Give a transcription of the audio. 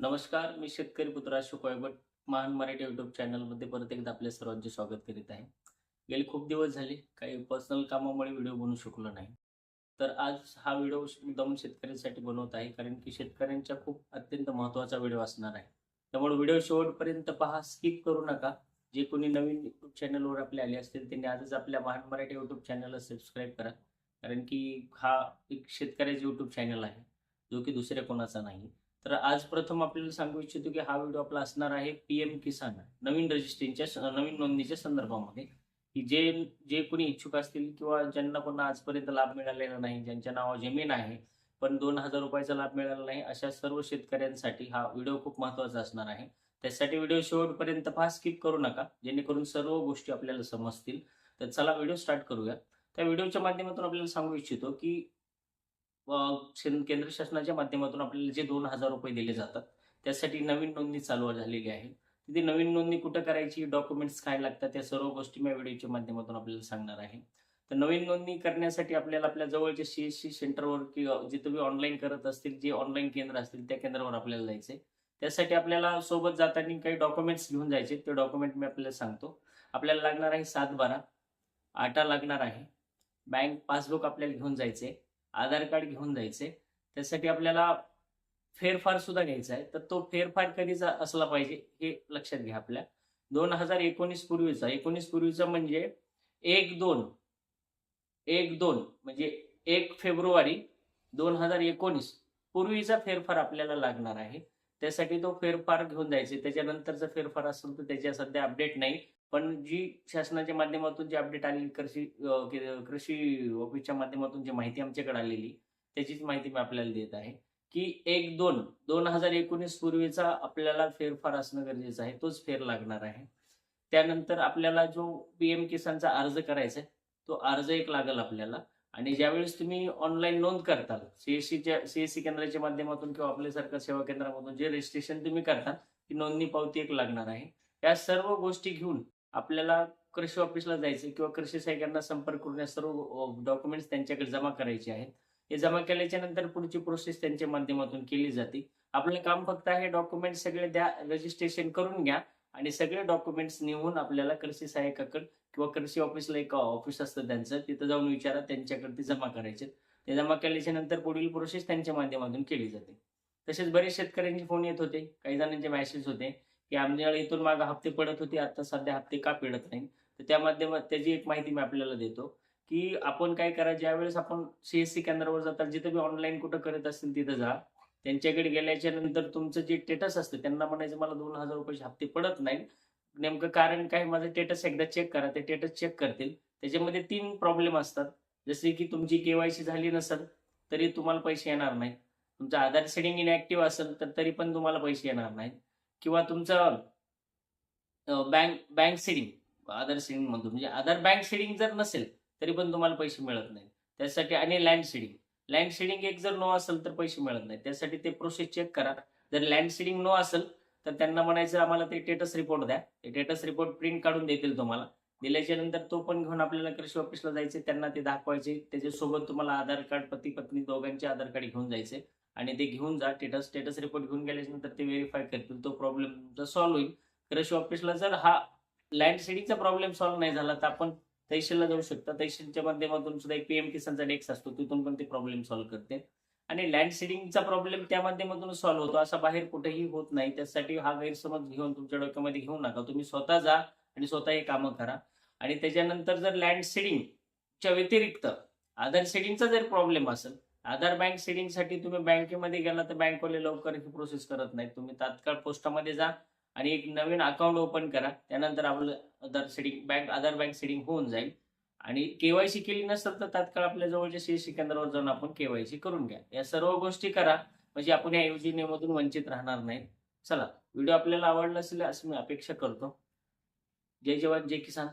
नमस्कार मी शेतकरी पुत्र अशोक वायबट महान मराठी युट्यूब चॅनलमध्ये परत एकदा आपल्या सर्वांचे स्वागत करीत आहे. गेले खूप दिवस झाले काही पर्सनल कामामुळे व्हिडिओ बनवू शकलो नाही. तर आज हा व्हिडिओ मुद्दाम शेतकऱ्यांसाठी बनवत आहे कारण की शेतकऱ्यांच्या खूप अत्यंत महत्त्वाचा व्हिडिओ असणार आहे. त्यामुळे व्हिडिओ शेवटपर्यंत पहा स्किप करू नका. जे कोणी नवीन युट्यूब चॅनलवर आपले आले असतील त्यांनी आजच आपल्या महान मराठी युट्यूब चॅनलला सबस्क्राईब करा. कारण की हा एक शेतकऱ्याचा युट्यूब चॅनल आहे जो की दुसऱ्या कोणाचा नाही. तर आज प्रथम आपल्याला सांगू इच्छितो की हा व्हिडिओ आपला असणार आहे पी एम किसान नवीन रजिस्ट्रीच्या नवीन नोंदणीच्या संदर्भामध्ये. की जे जे कोणी इच्छुक असतील किंवा ज्यांना कोणा आजपर्यंत लाभ मिळालेला नाही ज्यांच्या नावावर जमीन आहे पण दोन हजार रुपयाचा लाभ मिळाला नाही अशा सर्व शेतकऱ्यांसाठी हा व्हिडिओ खूप महत्त्वाचा असणार आहे. त्यासाठी व्हिडिओ शेवटपर्यंत पहा स्किप करू नका जेणेकरून सर्व गोष्टी आपल्याला समजतील. तर चला व्हिडिओ स्टार्ट करूया. त्या व्हिडिओच्या माध्यमातून आपल्याला सांगू इच्छितो की केंद्र शासनाच्या माध्यमातून आपल्याला जे दोन हजार रुपये दिले जातात त्यासाठी नवीन नोंदणी चालू झालेली आहे. तिथे नवीन नोंदणी कुठं करायची डॉक्युमेंट्स काय लागतात त्या सर्व गोष्टी मी व्हिडिओच्या माध्यमातून आपल्याला सांगणार आहे. तर नवीन नोंदणी करण्यासाठी आपल्याला आपल्या जवळच्या सी एस सी सेंटरवर किंवा जे तुम्ही ऑनलाईन करत असतील जे ऑनलाईन केंद्र असतील त्या केंद्रावर आपल्याला जायचे त्यासाठी आपल्याला सोबत जाताना काही डॉक्युमेंट्स घेऊन जायचे ते डॉक्युमेंट मी आपल्याला सांगतो. आपल्याला लागणार आहे सात बारा आटा लागणार आहे. बँक पासबुक आपल्याला घेऊन जायचे आधार कार्ड घेऊन जायचे. त्यासाठी आपल्याला फेरफार सुद्धा घ्यायचा आहे. तर तो फेरफार कधीचा असला पाहिजे हे लक्षात घ्या आपल्या. दोन हजार एकोणीस पूर्वीचा एकोणीस पूर्वीचा म्हणजे एक दोन एक दोन म्हणजे एक फेब्रुवारी दोन हजार एकोणीस पूर्वीचा फेरफार आपल्याला लागणार आहे. त्यासाठी तो फेरफार घेऊन जायचे. त्याच्यानंतरचा फेरफार असेल तर त्याच्या सध्या अपडेट नाही. पण जी शासनाच्या माध्यमातून जी अपडेट आलेली कृषी कृषी ऑफिसच्या माध्यमातून जी माहिती आमच्याकडे आलेली त्याचीच माहिती मी आपल्याला देत आहे की एक दोन दोन हजार एकोणीस पूर्वीचा आपल्याला फेरफार असणं गरजेचं आहे तोच फेर लागणार आहे. त्यानंतर आपल्याला जो पी एम किसानचा अर्ज करायचा आहे तो अर्ज एक लागेल आपल्याला. आणि ज्यावेळेस तुम्ही ऑनलाईन नोंद करताल सीएससीच्या सीएससी केंद्राच्या माध्यमातून किंवा आपल्यासारख्या सेवा केंद्रामधून जे रजिस्ट्रेशन तुम्ही करता ती नोंदणी पावती एक लागणार आहे. या सर्व गोष्टी घेऊन आपल्याला कृषी ऑफिसला जायचं किंवा कृषी सहाय्यकांना संपर्क करून सर्व डॉक्युमेंट्स त्यांच्याकडे जमा करायचे आहेत. हे जमा केल्याच्यानंतर पुढची प्रोसेस त्यांच्या माध्यमातून केली जाते. आपलं काम फक्त आहे डॉक्युमेंट सगळे द्या रजिस्ट्रेशन करून घ्या आणि सगळे डॉक्युमेंट्स नेऊन आपल्याला कृषी सहाय्यकाकडे किंवा कृषी ऑफिसला एक ऑफिस असतं त्यांचं. तिथं जाऊन विचारा त्यांच्याकडे ते जमा करायचे ते जमा केल्याच्यानंतर पुढील प्रोसेस त्यांच्या माध्यमातून केली जाते. तसेच बरेच शेतकऱ्यांचे फोन येत होते काही जणांचे मॅसेज होते. की आमच्या इथून मागे हप्ते पडत होते आता सध्या हप्ते का पडत नाही तर त्या माध्यमात त्याची एक माहिती मी आपल्याला देतो की आपण काय करा ज्यावेळेस आपण सीएससी केंद्रावर जातात जिथे बी ऑनलाईन कुठं करत असतील तिथं जा. त्यांच्याकडे गेल्याच्यानंतर तुमचं जे स्टेटस असतं त्यांना म्हणायचं मला दोन हजार रुपयाचे हप्ते पडत नाही नेमकं कारण काय? माझं स्टेटस एकदा चेक करा ते स्टेटस चेक करतील. त्याच्यामध्ये तीन प्रॉब्लेम असतात. जसे की तुमची केवायसी झाली नसेल तरी तुम्हाला पैसे येणार नाही तुमचं आधार सेटिंग इनॅक्टिव्ह असेल तर तरी पण तुम्हाला पैसे येणार नाहीत. किंवा तुमचं बँक बँक सेडिंग आधार सेडिंग म्हणतो. म्हणजे आधार बँक सेडिंग जर नसेल तरी पण तुम्हाला पैसे मिळत नाही त्यासाठी आणि लँड सेडिंग लँड सेडिंग एक जर नो असेल तर पैसे मिळत नाही त्यासाठी ते प्रोसेस चेक करा. जर लँड सेडिंग नो असेल तर त्यांना म्हणायचं आम्हाला ते टेटस रिपोर्ट द्या. ते टेटस रिपोर्ट प्रिंट काढून देतील तुम्हाला. दिल्याच्या नंतर तो पण घेऊन आपल्याला कृषी ऑफिसला जायचे. त्यांना ते दाखवायचे. त्याच्यासोबत तुम्हाला आधार कार्ड पती पत्नी दोघांचे आधार कार्ड घेऊन जायचे. आणि ते घेऊन जा स्टेटस स्टेटस रिपोर्ट घेऊन गेल्यानंतर ते व्हेरीफाय करतील तो प्रॉब्लेम तुमचा सॉल्व्ह होईल. कृषी ऑफिसला जर हा लँड सेडिंगचा प्रॉब्लेम सॉल्व्ह नाही झाला तर आपण तहसीलला जाऊ शकता. तहसीलच्या माध्यमातून सुद्धा एक पीएम किसानचा डेक्स असतो तिथून पण ते प्रॉब्लेम सॉल्व्ह करते. आणि लँड सेडिंगचा प्रॉब्लेम त्या माध्यमातून सॉल्व्ह होतो असा बाहेर कुठेही होत नाही. त्यासाठी हा गैरसमज घेऊन तुमच्या डोक्यामध्ये घेऊ नका. तुम्ही स्वतः जा आणि स्वतः हे कामं करा. आणि त्याच्यानंतर जर लँड सेडिंगच्या व्यतिरिक्त आधार सेडिंगचा जर प्रॉब्लेम असेल आधार बँक सेटिंगसाठी तुम्ही बँकेमध्ये गेला तर बँकवाले लवकर ही प्रोसेस करत नाही तुम्ही तात्काळ पोस्टामध्ये जा आणि एक नवीन अकाउंट ओपन करा. त्यानंतर आपलं आधार सेडिंग बँक आधार बँक सेडिंग होऊन जाईल. आणि केवायसी केली नसेल तर तात्काळ आपल्या जवळच्या सीएससी केंद्रावर जाऊन आपण केवायसी करून घ्या. या सर्व गोष्टी करा. म्हणजे आपण या योजनेमधून वंचित राहणार नाही चला व्हिडिओ आपल्याला आवडला असेल असं मी अपेक्षा करतो. जय जवान जय किसान.